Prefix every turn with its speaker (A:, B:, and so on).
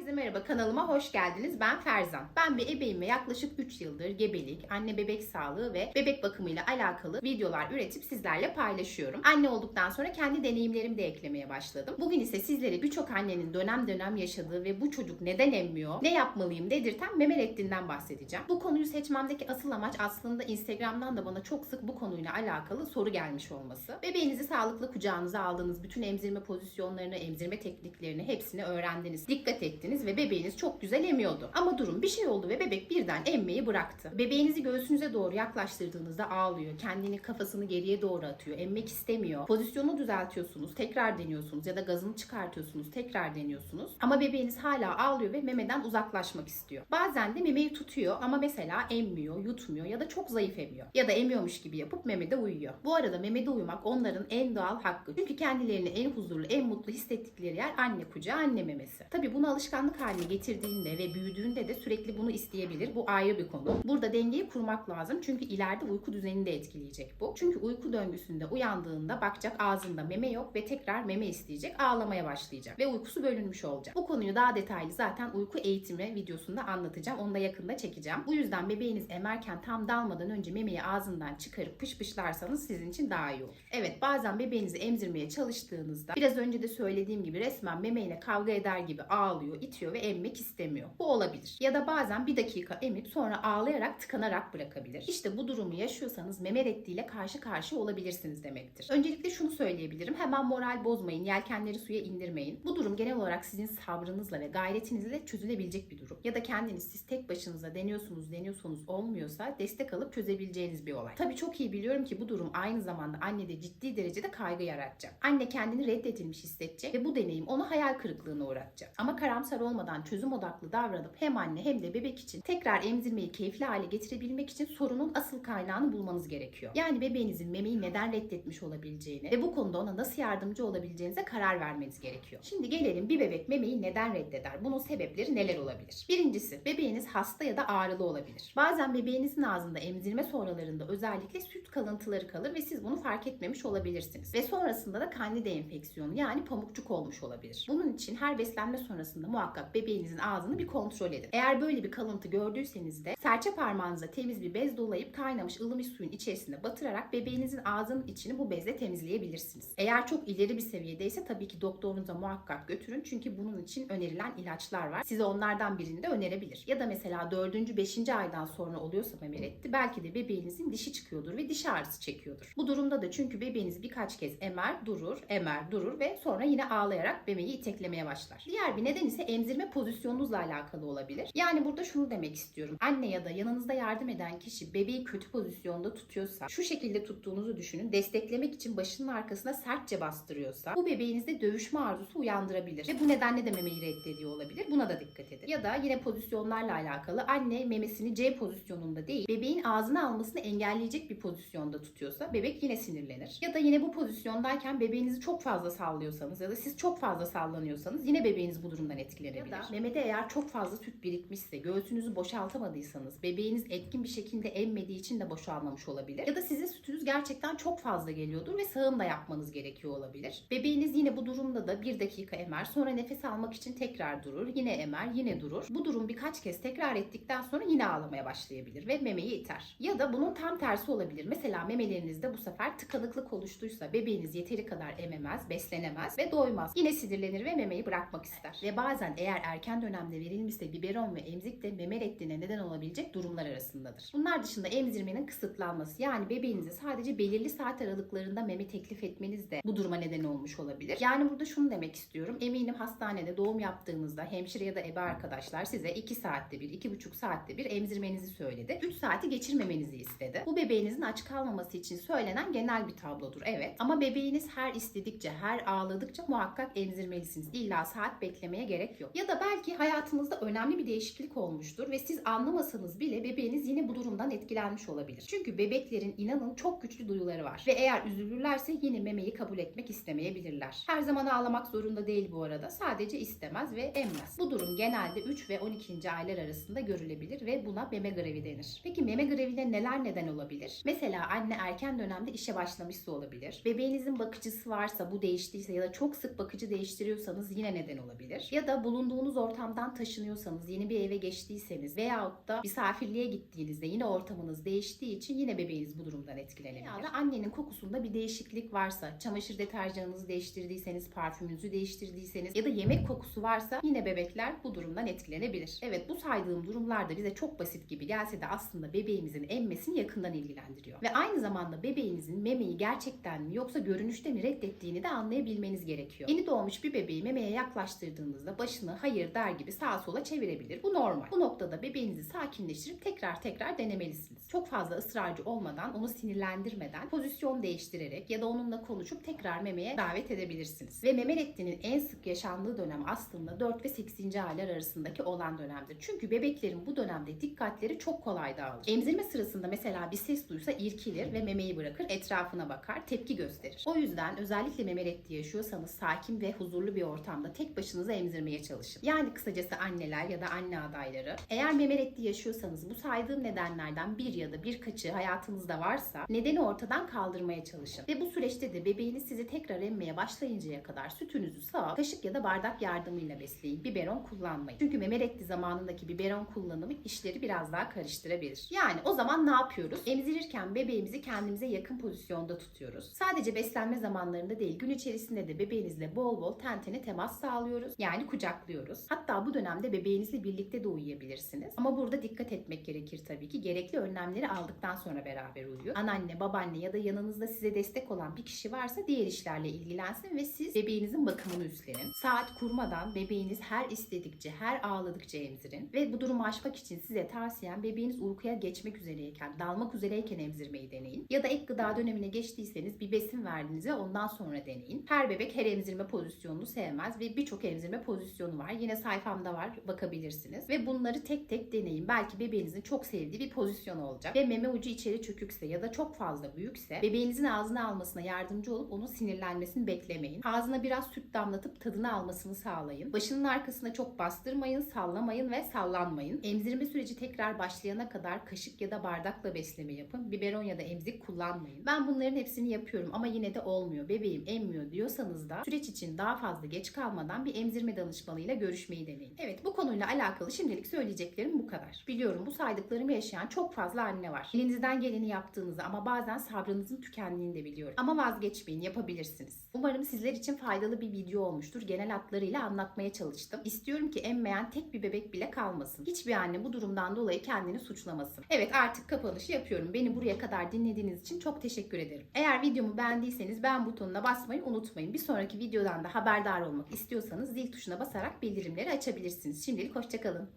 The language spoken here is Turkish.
A: Herkese merhaba kanalıma hoş geldiniz. Ben Ferzan. Ben bir ebeyim ve yaklaşık 3 yıldır gebelik, anne bebek sağlığı ve bebek bakımıyla alakalı videolar üretip sizlerle paylaşıyorum. Anne olduktan sonra kendi deneyimlerimi de eklemeye başladım. Bugün ise sizlere birçok annenin dönem dönem yaşadığı ve bu çocuk neden emmiyor, ne yapmalıyım dedirten meme reddinden bahsedeceğim. Bu konuyu seçmemdeki asıl amaç aslında Instagram'dan da bana çok sık bu konuyla alakalı soru gelmiş olması. Bebeğinizi sağlıklı kucağınıza aldınız, bütün emzirme pozisyonlarını, emzirme tekniklerini hepsini öğrendiniz. Dikkat ettiniz ve bebeğiniz çok güzel emiyordu. Ama durum bir şey oldu ve bebek birden emmeyi bıraktı. Bebeğinizi göğsünüze doğru yaklaştırdığınızda ağlıyor. Kendini kafasını geriye doğru atıyor. Emmek istemiyor. Pozisyonu düzeltiyorsunuz. Tekrar deniyorsunuz ya da gazını çıkartıyorsunuz. Tekrar deniyorsunuz. Ama bebeğiniz hala ağlıyor ve memeden uzaklaşmak istiyor. Bazen de memeyi tutuyor ama mesela emmiyor, yutmuyor ya da çok zayıf emiyor. Ya da emiyormuş gibi yapıp memede uyuyor. Bu arada memede uyumak onların en doğal hakkı. Çünkü kendilerini en huzurlu, en mutlu hissettikleri yer anne kucağı, anne memesi. Tabii bunu alışkanlık haline getirdiğinde ve büyüdüğünde de sürekli bunu isteyebilir. Bu ayrı bir konu. Burada dengeyi kurmak lazım. Çünkü ileride uyku düzenini de etkileyecek bu. Çünkü uyku döngüsünde uyandığında bakacak ağzında meme yok ve tekrar meme isteyecek, ağlamaya başlayacak ve uykusu bölünmüş olacak. Bu konuyu daha detaylı zaten uyku eğitimi videosunda anlatacağım. Onu da yakında çekeceğim. Bu yüzden bebeğiniz emerken tam dalmadan önce memeyi ağzından çıkarıp pışpışlarsanız sizin için daha iyi olur. Evet bazen bebeğinizi emzirmeye çalıştığınızda biraz önce de söylediğim gibi resmen memeyle kavga eder gibi ağlıyor, itiyor ve emmek istemiyor. Bu olabilir. Ya da bazen bir dakika emip sonra ağlayarak tıkanarak bırakabilir. İşte bu durumu yaşıyorsanız meme reddiyle karşı karşıya olabilirsiniz demektir. Öncelikle şunu söyleyebilirim. Hemen moral bozmayın, yelkenleri suya indirmeyin. Bu durum genel olarak sizin sabrınızla ve gayretinizle çözülebilecek bir durum. Ya da kendiniz siz tek başınıza deniyorsunuz, deniyorsunuz olmuyorsa destek alıp çözebileceğiniz bir olay. Tabii çok iyi biliyorum ki bu durum aynı zamanda annede ciddi derecede kaygı yaratacak. Anne kendini reddedilmiş hissedecek ve bu deneyim onu hayal kırıklığına uğratacak. Ama karamsar olmadan çözüm odaklı davranıp hem anne hem de bebek için tekrar emzirmeyi keyifli hale getirebilmek için sorunun asıl kaynağını bulmanız gerekiyor. Yani bebeğinizin memeyi neden reddetmiş olabileceğini ve bu konuda ona nasıl yardımcı olabileceğinize karar vermeniz gerekiyor. Şimdi gelelim bir bebek memeyi neden reddeder? Bunun sebepleri neler olabilir? Birincisi bebeğiniz hasta ya da ağrılı olabilir. Bazen bebeğinizin ağzında emzirme sonralarında özellikle süt kalıntıları kalır ve siz bunu fark etmemiş olabilirsiniz. Ve sonrasında da kandida enfeksiyonu yani pamukçuk olmuş olabilir. Bunun için her beslenme sonrasında muhakkak bebeğinizin ağzını bir kontrol edin. Eğer böyle bir kalıntı gördüyseniz de serçe parmağınıza temiz bir bez dolayıp kaynamış ılımış suyun içerisine batırarak bebeğinizin ağzının içini bu bezle temizleyebilirsiniz. Eğer çok ileri bir seviyedeyse tabii ki doktorunuza muhakkak götürün çünkü bunun için önerilen ilaçlar var. Size onlardan birini de önerebilir. Ya da mesela 4. 5. aydan sonra oluyorsa meme reddi belki de bebeğinizin dişi çıkıyordur ve diş ağrısı çekiyordur. Bu durumda da çünkü bebeğiniz birkaç kez emer, durur, emer, durur ve sonra yine ağlayarak bebeği iteklemeye başlar. Diğer bir neden ise emzirme pozisyonunuzla alakalı olabilir. Yani burada şunu demek istiyorum. Anne ya da yanınızda yardım eden kişi bebeği kötü pozisyonda tutuyorsa, şu şekilde tuttuğunuzu düşünün. Desteklemek için başının arkasına sertçe bastırıyorsa bu bebeğinizde dövüşme arzusu uyandırabilir. Ve bu nedenle de memeyi reddediyor olabilir. Buna da dikkat edin. Ya da yine pozisyonlarla alakalı anne memesini C pozisyonunda değil, bebeğin ağzına almasını engelleyecek bir pozisyonda tutuyorsa bebek yine sinirlenir. Ya da yine bu pozisyondayken bebeğinizi çok fazla sallıyorsanız ya da siz çok fazla sallanıyorsanız yine bebeğiniz bu durumdan etkilenebilir. Ya da memede eğer çok fazla süt birikmişse, göğsünüzü boşaltamadıysanız, bebeğiniz etkin bir şekilde emmediği için de boşalmamış olabilir. Ya da sizin sütünüz gerçekten çok fazla geliyordur ve sağım da yapmanız gerekiyor olabilir. Bebeğiniz yine bu durumda da bir dakika emer, sonra nefes almak için tekrar durur, yine emer, yine durur. Bu durum birkaç kez tekrar ettikten sonra yine ağlamaya başlayabilir ve memeyi iter. Ya da bunun tam tersi olabilir. Mesela memelerinizde bu sefer tıkanıklık oluştuysa bebeğiniz yeteri kadar ememez, beslenemez ve doymaz. Yine sinirlenir ve memeyi bırakmak ister. Ve bazen eğer erken dönemde verilmişse biberon ve emzik de meme reddine neden olabilecek durumlar arasındadır. Bunlar dışında emzirmenin kısıtlanması yani bebeğinize sadece belirli saat aralıklarında meme teklif etmeniz de bu duruma neden olmuş olabilir. Yani burada şunu demek istiyorum. Eminim hastanede doğum yaptığınızda hemşire ya da ebe arkadaşlar size 2 saatte bir, 2,5 saatte bir emzirmenizi söyledi. 3 saati geçirmemenizi istedi. Bu bebeğinizin aç kalmaması için söylenen genel bir tablodur evet. Ama bebeğiniz her istedikçe, her ağladıkça muhakkak emzirmelisiniz. İlla saat beklemeye gerek yok. Ya da belki hayatınızda önemli bir değişiklik olmuştur ve siz anlamasanız bile bebeğiniz yine bu durumdan etkilenmiş olabilir. Çünkü bebeklerin inanın çok güçlü duyuları var ve eğer üzülürlerse yine memeyi kabul etmek istemeyebilirler. Her zaman ağlamak zorunda değil bu arada. Sadece istemez ve emmez. Bu durum genelde 3 ve 12. aylar arasında görülebilir ve buna meme grevi denir. Peki meme grevine neler neden olabilir? Mesela anne erken dönemde işe başlamışsa olabilir. Bebeğinizin bakıcısı varsa bu değiştiyse ya da çok sık bakıcı değiştiriyorsanız yine neden olabilir. Ya da bulunduğunuz ortamdan taşınıyorsanız, yeni bir eve geçtiyseniz veyahut da misafirliğe gittiğinizde yine ortamınız değiştiği için yine bebeğiniz bu durumdan etkilenebilir. Ya da annenin kokusunda bir değişiklik varsa, çamaşır deterjanınızı değiştirdiyseniz, parfümünüzü değiştirdiyseniz ya da yemek kokusu varsa yine bebekler bu durumdan etkilenebilir. Evet bu saydığım durumlarda bize çok basit gibi gelse de aslında bebeğimizin emmesini yakından ilgilendiriyor. Ve aynı zamanda bebeğinizin memeyi gerçekten mi yoksa görünüşte mi reddettiğini de anlayabilmeniz gerekiyor. Yeni doğmuş bir bebeği memeye yaklaştırdığınızda başını hayır der gibi sağa sola çevirebilir. Bu normal. Bu noktada bebeğinizi sakinleştirip tekrar tekrar denemelisiniz. Çok fazla ısrarcı olmadan, onu sinirlendirmeden pozisyon değiştirerek ya da onunla konuşup tekrar memeye davet edebilirsiniz. Ve meme reddinin en sık yaşandığı dönem aslında 4 ve 8. aylar arasındaki olan dönemdir. Çünkü bebeklerin bu dönemde dikkatleri çok kolay dağılır. Emzirme sırasında mesela bir ses duysa irkilir ve memeyi bırakır, etrafına bakar, tepki gösterir. O yüzden özellikle meme reddi yaşıyorsanız sakin ve huzurlu bir ortamda tek başınıza emzirmeye çalışın. Yani kısacası anneler ya da anne adayları. Eğer meme reddi yaşıyorsanız bu saydığım nedenlerden bir ya da birkaçı hayatınızda varsa nedeni ortadan kaldırmaya çalışın. Ve bu süreçte de bebeğiniz sizi tekrar emmeye başlayıncaya kadar sütünüzü sağ, kaşık ya da bardak yardımıyla besleyin. Biberon kullanmayın. Çünkü meme reddi zamanındaki biberon kullanımı işleri biraz daha karıştırabilir. Yani o zaman ne yapıyoruz? Emzirirken bebeğimizi kendimize yakın pozisyonda tutuyoruz. Sadece beslenme zamanlarında değil gün içerisinde de bebeğinizle bol bol ten tene temas sağlıyoruz. Yani kucaklıyoruz. Hatta bu dönemde bebeğinizle birlikte de uyuyabilirsiniz. Ama burada dikkat etmek gerekir tabii ki. Gerekli önlemleri aldıktan sonra beraber uyuyun. Anneanne, babaanne ya da yanınızda size destek olan bir kişi varsa diğer işlerle ilgilensin ve siz bebeğinizin bakımını üstlenin. Saat kurmadan bebeğiniz her istedikçe, her ağladıkça emzirin. Ve bu durumu aşmak için size tavsiyem bebeğiniz uykuya geçmek üzereyken, dalmak üzereyken emzirmeyi deneyin. Ya da ek gıda dönemine geçtiyseniz bir besin verdiğinizde ondan sonra deneyin. Her bebek her emzirme pozisyonunu sevmez ve birçok emzirme pozisyonu var. Yine sayfamda var bakabilirsiniz. Ve bunları tek tek deneyin. Belki bebeğinizin çok sevdiği bir pozisyon olacak. Ve meme ucu içeri çökükse ya da çok fazla büyükse bebeğinizin ağzına almasına yardımcı olup onun sinirlenmesini beklemeyin. Ağzına biraz süt damlatıp tadını almasını sağlayın. Başının arkasına çok bastırmayın, sallamayın ve sallanmayın. Emzirme süreci tekrar başlayana kadar kaşık ya da bardakla besleme yapın. Biberon ya da emzik kullanmayın. Ben bunların hepsini yapıyorum ama yine de olmuyor. Bebeğim emmiyor diyorsanız da süreç için daha fazla geç kalmadan bir emzirme danışmanıyla görüşmeyi deneyin. Evet bu konuyla alakalı şimdilik söyleyeceklerim bu kadar. Biliyorum bu saydıklarımı yaşayan çok fazla anne var. Elinizden geleni yaptığınızı ama bazen sabrınızın tükendiğini de biliyorum. Ama vazgeçmeyin yapabilirsiniz. Umarım sizler için faydalı bir video olmuştur. Genel hatlarıyla anlatmaya çalıştım. İstiyorum ki emmeyen tek bir bebek bile kalmasın. Hiçbir anne bu durumdan dolayı kendini suçlamasın. Evet artık kapanışı yapıyorum. Beni buraya kadar dinlediğiniz için çok teşekkür ederim. Eğer videomu beğendiyseniz beğen butonuna basmayı unutmayın. Bir sonraki videodan da haberdar olmak istiyorsanız zil tuşuna basarak bildirimleri açabilirsiniz. Şimdilik hoşçakalın.